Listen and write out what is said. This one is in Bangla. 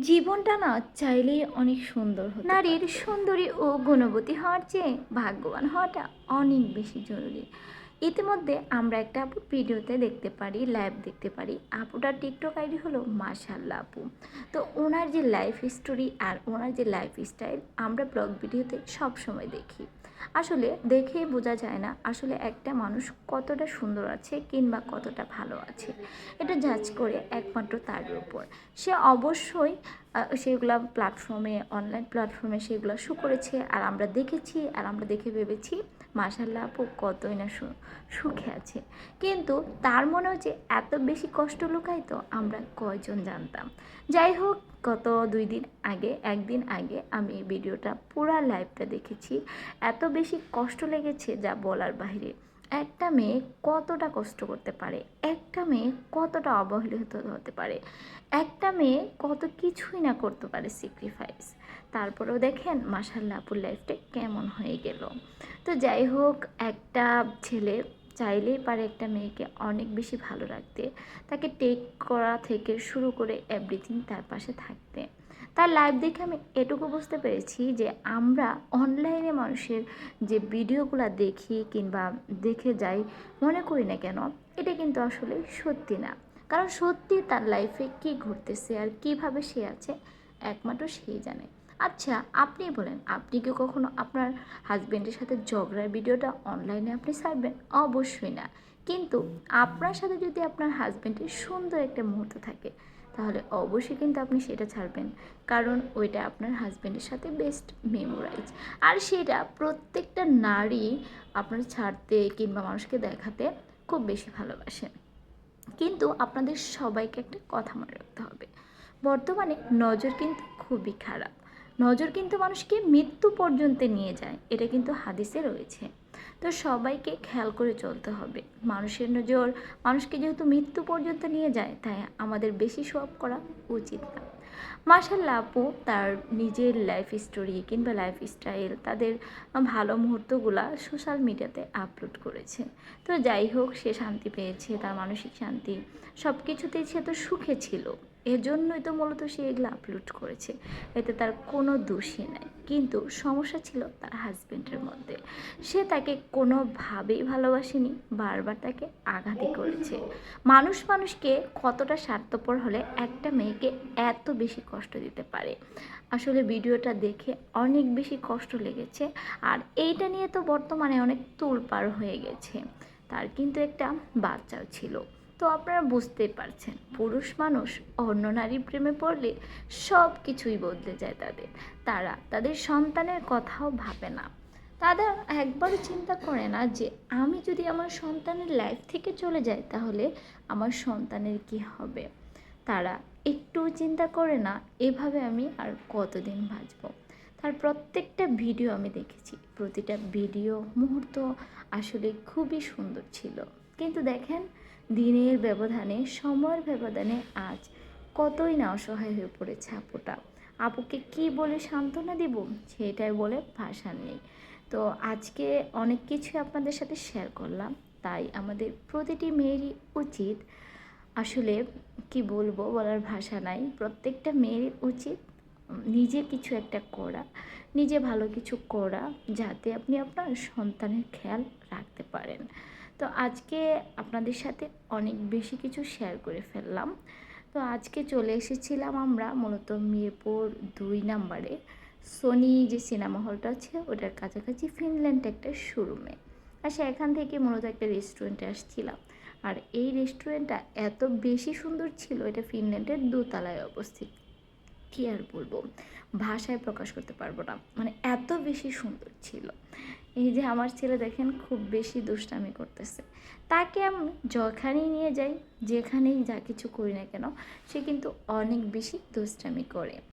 জীবনটা না চাইলেই অনেক সুন্দর নারীর সুন্দরী ও গুণবতী হওয়ার চেয়ে ভাগ্যবান হওয়াটা অনেক বেশি জরুরি। ইতিমধ্যে আমরা একটা আপু ভিডিওতে দেখতে পারি লাইভ দেখতে পারি। আপুটার টিকটক আইডি হলো মাশাল্লাহ আপু। তো ওনার যে লাইফ স্টোরি আর ওনার যে লাইফ স্টাইল আমরা ব্লগ ভিডিওতে সব সময় দেখি। আসলে দেখেই বোঝা যায় না আসলে একটা মানুষ কতটা সুন্দর আছে কিংবা কতটা ভালো আছে। এটা জাজ করে একমাত্র তার উপর। সে অবশ্যই সেগুলা প্ল্যাটফর্মে অনলাইন প্ল্যাটফর্মে সেগুলো শো করেছে আর আমরা দেখেছি আর আমরা দেখে ভেবেছি মাসাল্লাহ আপু কতই না সুখে আছে। কিন্তু তার মনেও যে এত বেশি কষ্ট তো আমরা কয়জন জানতাম। যাই হোক, গত দুই দিন আগে, একদিন আগে আমি ভিডিওটা পুরা লাইভটা দেখেছি। এত বেশি কষ্ট লেগেছে যা বলার বাইরে একটা মেয়ে কতটা কষ্ট করতে পারে? একটা মেয়ে কতটা অবহেলিত হতে পারে? একটা মেয়ে কত কিছুই না করতে পারে স্যাক্রিফাইস তারপরেও দেখেন মাসাল্লাহ আপুর লাইফটা কেমন হয়ে গেল। তো যাই হোক, একটা ছেলে চাইলেই পারে একটা মেয়েকে অনেক বেশি ভালো রাখতে। তাকে টেক করা থেকে শুরু করে এভরিথিং তার পাশে থাকতে। তার লাইভ দেখে আমি এটুকু বুঝতে পেরেছি যে আমরা অনলাইনে মানুষের যে ভিডিওগুলো দেখি কিংবা দেখে যাই, মনে করি না কেন, এটা কিন্তু আসলে সত্যি না। কারণ সত্যি তার লাইফে কী ঘটতেছে আর কীভাবে সে আছে, একমাত্র সেই জানে। আচ্ছা আপনি বলেন, আপনি কি কখনো আপনার হাজব্যান্ডের সাথে ঝগড়ার ভিডিওটা অনলাইনে আপনি ছাড়বেন? অবশ্যই না। কিন্তু আপনার সাথে যদি আপনার হাজব্যান্ডের সুন্দর একটা মুহূর্ত থাকে, তাহলে অবশ্যই কিন্তু আপনি সেটা ছাড়বেন। কারণ ওইটা আপনার হাজব্যান্ডের সাথে বেস্ট মেমোরাইজ আর সেটা প্রত্যেকটা নারী আপনার ছাড়তে কিংবা মানুষকে দেখাতে খুব বেশি ভালোবাসেন কিন্তু আপনাদের সবাইকে একটা কথা মনে রাখতে হবে। বর্তমানে নজর কিন্তু খুবই খারাপ। নজর কিন্তু মানুষকে মৃত্যু পর্যন্ত নিয়ে যায়, এটা কিন্তু হাদিসে রয়েছে। তো সবাইকে খেয়াল করে চলতে হবে। মানুষের নজর মানুষকে যেহেতু মৃত্যু পর্যন্ত নিয়ে যায়, তাই আমাদের বেশি সব করা উচিত না। মার্শাল্লাহ আপু, তার নিজের লাইফ স্টোরি কিংবা লাইফ স্টাইল তাদের ভালো মুহূর্তগুলা সোশ্যাল মিডিয়াতে আপলোড করেছে। তো যাই হোক, সে শান্তি পেয়েছে, তার মানসিক শান্তি সব কিছুতেই সে তো সুখে ছিল। এজন্যই তো মূলত সে এগুলো আপলোড করেছে। এতে তার কোনো দোষই নাই। কিন্তু সমস্যা ছিল তার হাজবেন্ডের মধ্যে। সে তাকে কোনোভাবেই ভালোবাসেনি, বারবার তাকে আঘাতই করেছে। মানুষ মানুষকে কতটা স্বার্থপর হলে একটা মেয়েকে এত বেশি কষ্ট দিতে পারে? আসলে ভিডিওটা দেখে অনেক বেশি কষ্ট লেগেছে। আর এইটা নিয়ে তো বর্তমানে অনেক তোলপাড় হয়ে গেছে। তার কিন্তু একটা বাচ্চাও ছিল। তো আপনারা বুঝতেই পারছেন, পুরুষ মানুষ অন্য নারী প্রেমে পড়লে সব কিছুই বদলে যায় তাদের। তারা তাদের সন্তানের কথাও ভাবে না। তারা একবারও চিন্তা করে না যে আমি যদি আমার সন্তানের লাইফ থেকে চলে যাই তাহলে আমার সন্তানের কি হবে? তারা একটু চিন্তা করে না, এভাবে আমি আর কতদিন বাঁচব? তার প্রত্যেকটা ভিডিও আমি দেখেছি। প্রতিটা ভিডিও মুহূর্ত আসলে খুবই সুন্দর ছিল। কিন্তু দেখেন, দিনের ব্যবধানে, সময়ের ব্যবধানে আজ কতই না অসহায় হয়ে পড়েছে আপুটা। আপুকে কি বলে সান্ত্বনা দিব? সেটাই বলে ভাষা নেই। তো আজকে অনেক কিছু আপনাদের সাথে শেয়ার করলাম। তাই আমাদের প্রতিটি মেয়েরই উচিত আসলে কি বলব বলার ভাষা নাই। প্রত্যেকটা মেয়েরই উচিত নিজে কিছু একটা করা, নিজে ভালো কিছু করা, যাতে আপনি আপনার সন্তানের খেয়াল রাখতে পারেন। তো আজকে আপনাদের সাথে অনেক বেশি কিছু শেয়ার করে ফেললাম। তো আজকে চলে এসেছিলাম আমরা মূলত মিরপুর দুই নাম্বারে। সোনি যে সিনেমা হলটা আছে, ওটার কাছাকাছি ফিনল্যান্ড একটা শোরুমে আর সেখান থেকে মূলত একটা রেস্টুরেন্টে আসছিলাম। আর এই রেস্টুরেন্টটা এত বেশি সুন্দর ছিল, এটা ফিনল্যান্ডের দোতলায় অবস্থিত। কি আর বলব? ভাষায় প্রকাশ করতে পারব না। মানে এত বেশি সুন্দর ছিল। এই যে আমার ছেলে দেখেন খুব বেশি দুষ্টামি করতেছে। তাকে আমি যখানেই নিয়ে যাই, যেখানেই যা কিছু করি না কেন, সে কিন্তু অনেক বেশি দুষ্টামি করে।